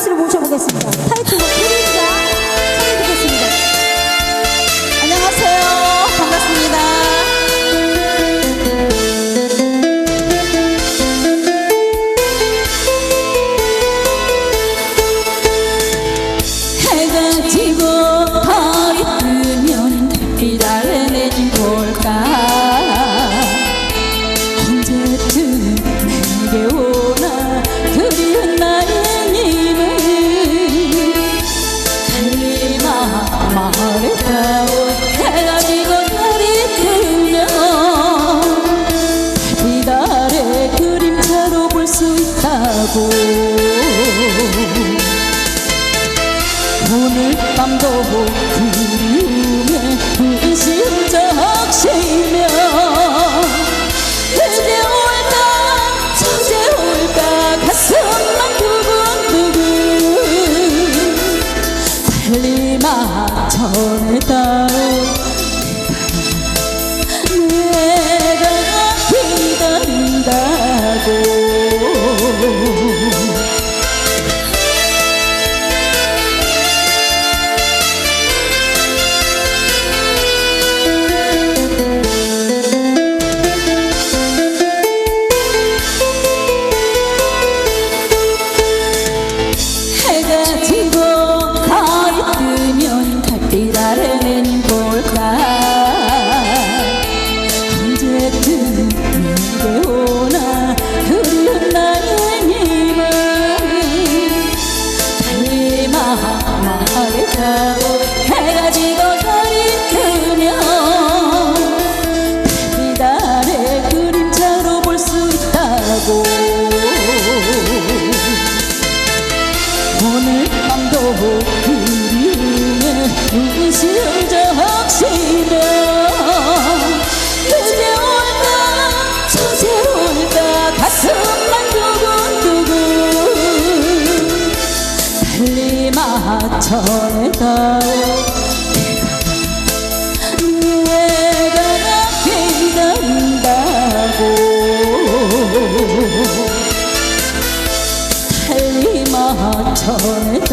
씨를 모셔보겠습니다. 타이틀곡 수 있다고. 오늘 밤도 구름에 분신적 쉬며 그대 올까? 저제 올까? 가슴만 두근두근 달리 마 전에 따로 trouble. 전에다 내가 나 빛난다고 달리마 전에다